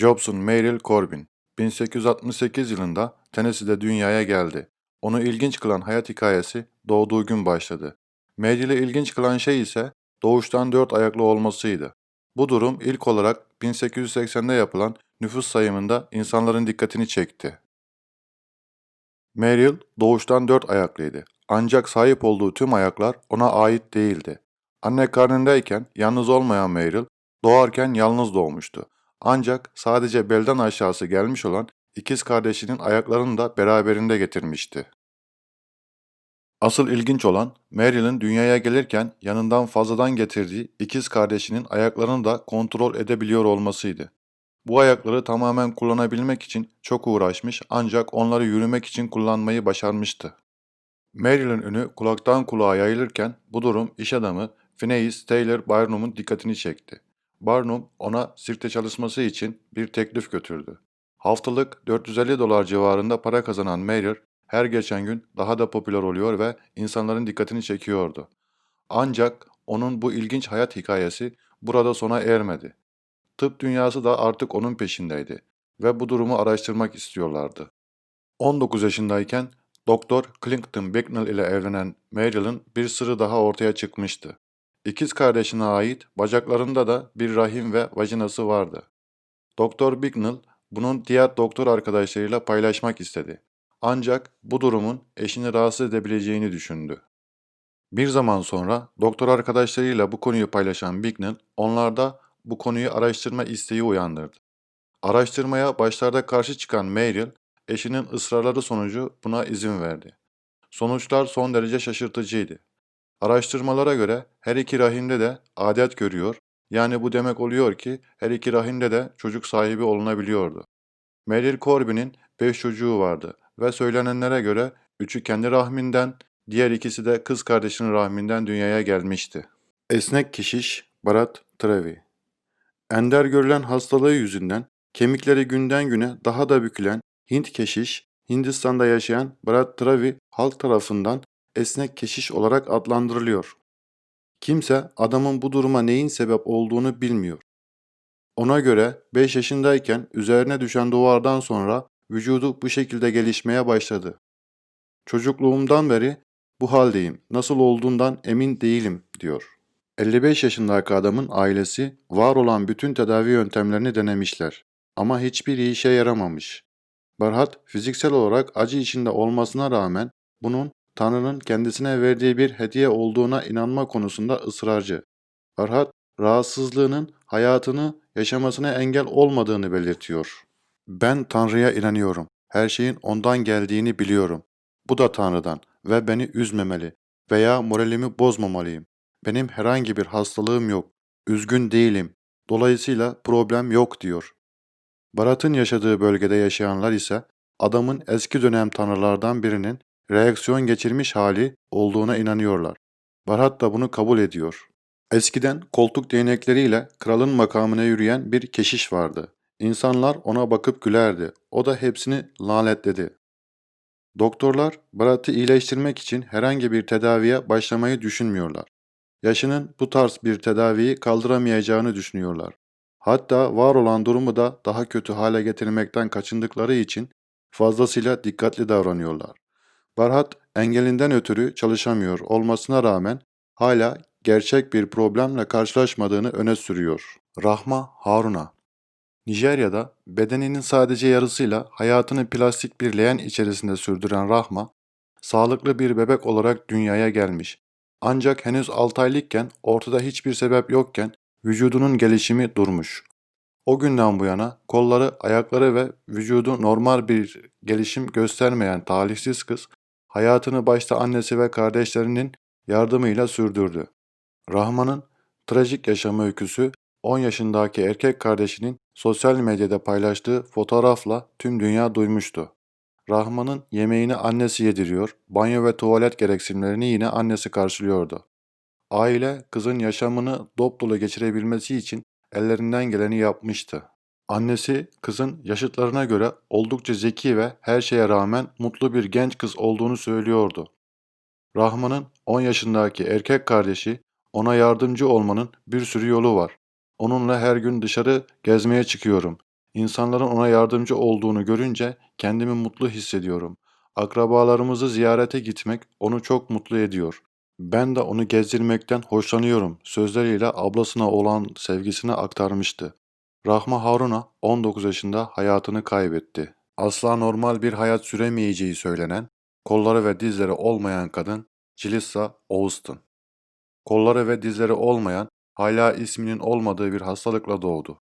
Jobson Merrill Corbin 1868 yılında Tennessee'de dünyaya geldi. Onu ilginç kılan hayat hikayesi doğduğu gün başladı. Merrill'i ilginç kılan şey ise doğuştan dört ayaklı olmasıydı. Bu durum ilk olarak 1880'de yapılan nüfus sayımında insanların dikkatini çekti. Merrill doğuştan dört ayaklıydı. Ancak sahip olduğu tüm ayaklar ona ait değildi. Anne karnındayken yalnız olmayan Merrill doğarken yalnız doğmuştu. Ancak sadece belden aşağısı gelmiş olan ikiz kardeşinin ayaklarını da beraberinde getirmişti. Asıl ilginç olan Merrill'in dünyaya gelirken yanından fazladan getirdiği ikiz kardeşinin ayaklarını da kontrol edebiliyor olmasıydı. Bu ayakları tamamen kullanabilmek için çok uğraşmış ancak onları yürümek için kullanmayı başarmıştı. Merrill'in ünü kulaktan kulağa yayılırken bu durum iş adamı Phineas Taylor Barnum'un dikkatini çekti. Barnum ona sirkte çalışması için bir teklif götürdü. Haftalık 450 dolar civarında para kazanan Merrill her geçen gün daha da popüler oluyor ve insanların dikkatini çekiyordu. Ancak onun bu ilginç hayat hikayesi burada sona ermedi. Tıp dünyası da artık onun peşindeydi ve bu durumu araştırmak istiyorlardı. 19 yaşındayken Doktor Clinton Bicknell ile evlenen Merrill'in bir sırrı daha ortaya çıkmıştı. İkiz kardeşine ait bacaklarında da bir rahim ve vajinası vardı. Doktor Bicknell bunun diğer doktor arkadaşlarıyla paylaşmak istedi. Ancak bu durumun eşini rahatsız edebileceğini düşündü. Bir zaman sonra doktor arkadaşlarıyla bu konuyu paylaşan Bicknell onlarda bu konuyu araştırma isteği uyandırdı. Araştırmaya başlarda karşı çıkan Merrill, eşinin ısrarları sonucu buna izin verdi. Sonuçlar son derece şaşırtıcıydı. Araştırmalara göre her iki rahimde de adet görüyor, yani bu demek oluyor ki her iki rahimde de çocuk sahibi olunabiliyordu. Merrill Corbin'in beş çocuğu vardı ve söylenenlere göre üçü kendi rahminden, diğer ikisi de kız kardeşinin rahminden dünyaya gelmişti. Esnek keşiş Barat Trevi Ender görülen hastalığı yüzünden kemikleri günden güne daha da bükülen Hint keşiş, Hindistan'da yaşayan Bharat Travi halk tarafından esnek keşiş olarak adlandırılıyor. Kimse adamın bu duruma neyin sebep olduğunu bilmiyor. Ona göre 5 yaşındayken üzerine düşen duvardan sonra vücudu bu şekilde gelişmeye başladı. Çocukluğumdan beri bu haldeyim, nasıl olduğundan emin değilim diyor. 55 yaşındaki adamın ailesi var olan bütün tedavi yöntemlerini denemişler ama hiçbir işe yaramamış. Barhat fiziksel olarak acı içinde olmasına rağmen bunun Tanrı'nın kendisine verdiği bir hediye olduğuna inanma konusunda ısrarcı. Barhat rahatsızlığının hayatını yaşamasına engel olmadığını belirtiyor. Ben Tanrı'ya inanıyorum. Her şeyin ondan geldiğini biliyorum. Bu da Tanrı'dan ve beni üzmemeli veya moralimi bozmamalıyım. Benim herhangi bir hastalığım yok. Üzgün değilim. Dolayısıyla problem yok diyor. Barat'ın yaşadığı bölgede yaşayanlar ise adamın eski dönem tanrılardan birinin reaksiyon geçirmiş hali olduğuna inanıyorlar. Barat da bunu kabul ediyor. Eskiden koltuk değnekleriyle kralın makamına yürüyen bir keşiş vardı. İnsanlar ona bakıp gülerdi. O da hepsini lanetledi. Doktorlar Barat'ı iyileştirmek için herhangi bir tedaviye başlamayı düşünmüyorlar. Yaşının bu tarz bir tedaviyi kaldıramayacağını düşünüyorlar. Hatta var olan durumu da daha kötü hale getirmekten kaçındıkları için fazlasıyla dikkatli davranıyorlar. Barhat engelinden ötürü çalışamıyor olmasına rağmen hala gerçek bir problemle karşılaşmadığını öne sürüyor. Rahma Haruna Nijerya'da bedeninin sadece yarısıyla hayatını plastik bir leğen içerisinde sürdüren Rahma, sağlıklı bir bebek olarak dünyaya gelmiş. Ancak henüz 6 aylıkken ortada hiçbir sebep yokken vücudunun gelişimi durmuş. O günden bu yana kolları, ayakları ve vücudu normal bir gelişim göstermeyen talihsiz kız hayatını başta annesi ve kardeşlerinin yardımıyla sürdürdü. Rahman'ın trajik yaşam öyküsü 10 yaşındaki erkek kardeşinin sosyal medyada paylaştığı fotoğrafla tüm dünya duymuştu. Rahman'ın yemeğini annesi yediriyor, banyo ve tuvalet gereksinimlerini yine annesi karşılıyordu. Aile kızın yaşamını dop dolu geçirebilmesi için ellerinden geleni yapmıştı. Annesi kızın yaşıtlarına göre oldukça zeki ve her şeye rağmen mutlu bir genç kız olduğunu söylüyordu. Rahman'ın 10 yaşındaki erkek kardeşi ona yardımcı olmanın bir sürü yolu var. Onunla her gün dışarı gezmeye çıkıyorum. İnsanların ona yardımcı olduğunu görünce kendimi mutlu hissediyorum. Akrabalarımızı ziyarete gitmek onu çok mutlu ediyor. Ben de onu gezdirmekten hoşlanıyorum sözleriyle ablasına olan sevgisini aktarmıştı. Rahma Haruna 19 yaşında hayatını kaybetti. Asla normal bir hayat süremeyeceği söylenen, kolları ve dizleri olmayan kadın Cilissa Austin. Kolları ve dizleri olmayan, hala isminin olmadığı bir hastalıkla doğdu.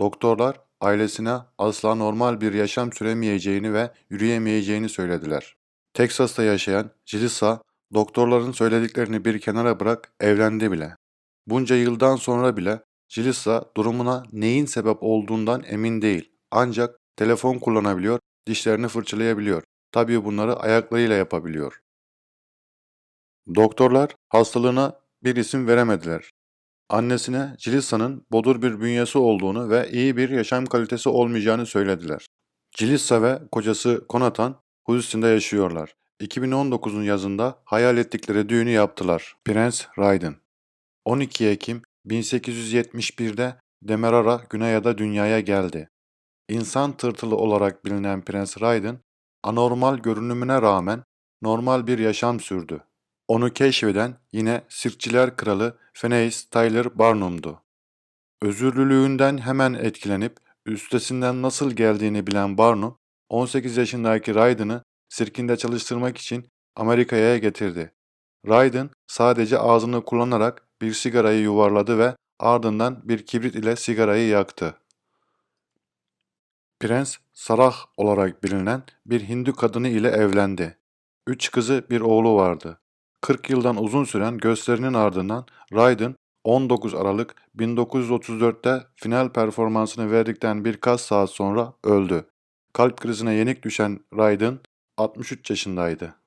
Doktorlar ailesine asla normal bir yaşam süremeyeceğini ve yürüyemeyeceğini söylediler. Teksas'ta yaşayan Cilissa, doktorların söylediklerini bir kenara bırak evlendi bile. Bunca yıldan sonra bile Cilissa durumuna neyin sebep olduğundan emin değil. Ancak telefon kullanabiliyor, dişlerini fırçalayabiliyor. Tabii bunları ayaklarıyla yapabiliyor. Doktorlar hastalığına bir isim veremediler. Annesine Cilissa'nın bodur bir bünyesi olduğunu ve iyi bir yaşam kalitesi olmayacağını söylediler. Cilissa ve kocası Konatan Houston'da yaşıyorlar. 2019'un yazında hayal ettikleri düğünü yaptılar. Prens Raiden. 12 Ekim 1871'de Demerara Güneyada dünyaya geldi. İnsan tırtılı olarak bilinen Prens Raiden, anormal görünümüne rağmen normal bir yaşam sürdü. Onu keşfeden yine sirkçiler kralı Phineas Tyler Barnum'du. Özürlülüğünden hemen etkilenip üstesinden nasıl geldiğini bilen Barnum, 18 yaşındaki Raiden'ı sirkinde çalıştırmak için Amerika'ya getirdi. Raiden sadece ağzını kullanarak bir sigarayı yuvarladı ve ardından bir kibrit ile sigarayı yaktı. Prens Sarah olarak bilinen bir Hindu kadını ile evlendi. Üç kızı bir oğlu vardı. 40 yıldan uzun süren gösterinin ardından Raiden 19 Aralık 1934'te final performansını verdikten birkaç saat sonra öldü. Kalp krizine yenik düşen Raiden 63 yaşındaydı.